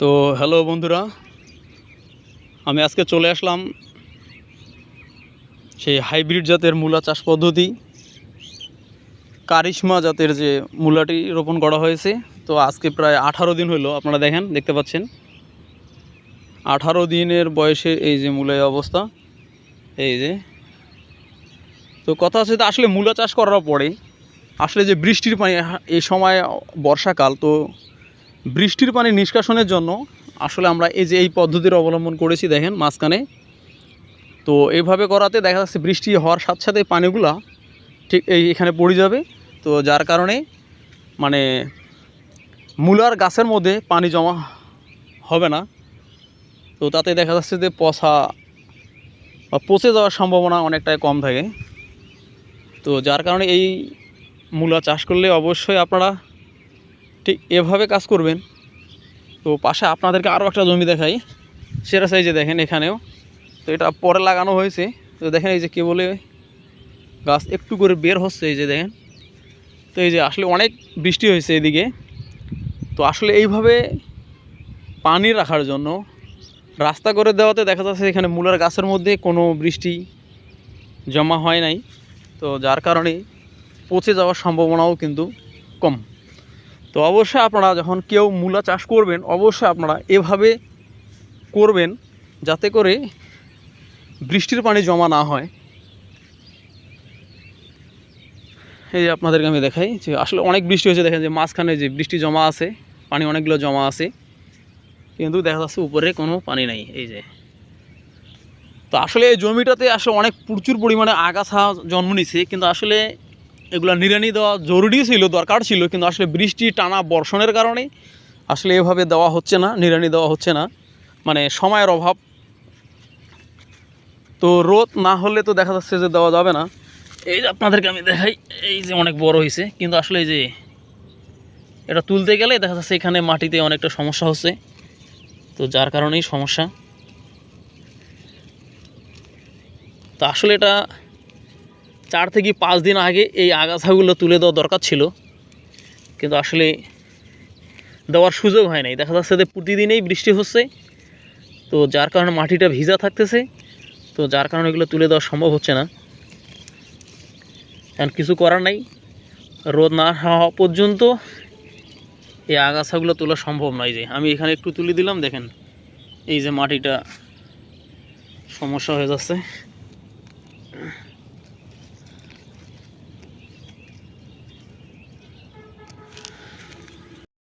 তো হ্যালো বন্ধুরা, আমি আজকে চলে আসলাম সেই হাইব্রিড জাতের মূলা চাষ পদ্ধতি, কারিশমা জাতের যে মূলাটি রোপণ করা হয়েছে। তো আজকে প্রায় আঠারো দিন হলো, আপনারা দেখেন, দেখতে পাচ্ছেন। আঠারো দিনের বয়সে এই যে মূলায় অবস্থা, এই যে। তো কথা হচ্ছে আসলে মূলা চাষ করার পরে, আসলে যে বৃষ্টির পানি, এই সময় বর্ষাকাল, তো বৃষ্টির পানি নিষ্কাশনের জন্য আসলে আমরা এই যে এই পদ্ধতির অবলম্বন করেছি, দেখেন মাঝখানে। তো এইভাবে করাতে দেখা যাচ্ছে বৃষ্টি হওয়ার সাথে সাথে পানিগুলা ঠিক এই এখানে পড়ে যাবে। তো যার কারণে মানে মূলার গাছের মধ্যে পানি জমা হবে না। তো তাতে দেখা যাচ্ছে যে পচা বা পচে যাওয়ার সম্ভাবনা অনেকটাই কম থাকে। তো যার কারণে এই মূলা চাষ করলে অবশ্যই আপনারা ঠিক এভাবে কাজ করবেন। তো পাশে আপনাদেরকে আরও একটা জমি দেখাই। সেটা সাইজে দেখেন এখানেও। তো এটা পরে লাগানো হয়েছে। তো দেখেন এই যে কে বলে, গাছ একটু করে বের হচ্ছে এই যে দেখেন। তো এই যে আসলে অনেক বৃষ্টি হয়েছে এদিকে। তো আসলে এইভাবে পানি রাখার জন্য রাস্তা করে দেওয়াতে দেখা যাচ্ছে এখানে মূলার গাছের মধ্যে কোনো বৃষ্টি জমা হয় নাই। তো যার কারণে পচে যাওয়ার সম্ভাবনাও কিন্তু কম। তো অবশ্যই আপনারা যখন কেউ মূলা চাষ করবেন, অবশ্যই আপনারা এভাবে করবেন যাতে করে বৃষ্টির পানি জমা না হয়। এই যে আপনাদেরকে আমি দেখাই যে আসলে অনেক বৃষ্টি হয়েছে, দেখেন যে মাঝখানে যে বৃষ্টি জমা আছে, পানি অনেকগুলো জমা আছে, কিন্তু দেখা যাচ্ছে উপরে কোনো পানি নাই, এই যে। তো আসলে এই জমিটাতে আসলে অনেক প্রচুর পরিমাণে আগাছা জন্ম নিছে, কিন্তু আসলে এগুলো নিড়ানি দেওয়া জরুরি ছিল, দরকার ছিল, কিন্তু আসলে বৃষ্টি, টানা বর্ষণের কারণে আসলে এভাবে দেওয়া হচ্ছে না নিড়ানি দেওয়া হচ্ছে না মানে সময়ের অভাব। তো রোদ না হলে তো দেখা যাচ্ছে যে দেওয়া যাবে না। এই যে আপনাদেরকে আমি দেখাই, এই যে অনেক বড় হয়েছে, কিন্তু আসলে এই যে এটা তুলতে গেলে দেখা যাচ্ছে এখানে মাটিতে অনেকটা সমস্যা হচ্ছে, তো যার কারণেই সমস্যা। তো আসলে এটা চার থেকে পাঁচ দিন আগে এই আগাছাগুলো তুলে দেওয়া দরকার ছিল। কিন্তু আসলে দেওয়ার সুযোগ হয় নাই। দেখা যাচ্ছে যে প্রতিদিনেই বৃষ্টি হচ্ছে। তো যার কারণে মাটিটা ভিজা থাকতেছে। তো যার কারণে এগুলো তুলে দেওয়া সম্ভব হচ্ছে না। এখন কিছু করার নাই। রোদ না হওয়া পর্যন্ত এই আগাছাগুলো তোলা সম্ভব নয় যে। আমি এখানে একটু তুলে দিলাম, দেখেন। এই যে মাটিটা সমস্যা হয়ে যাচ্ছে।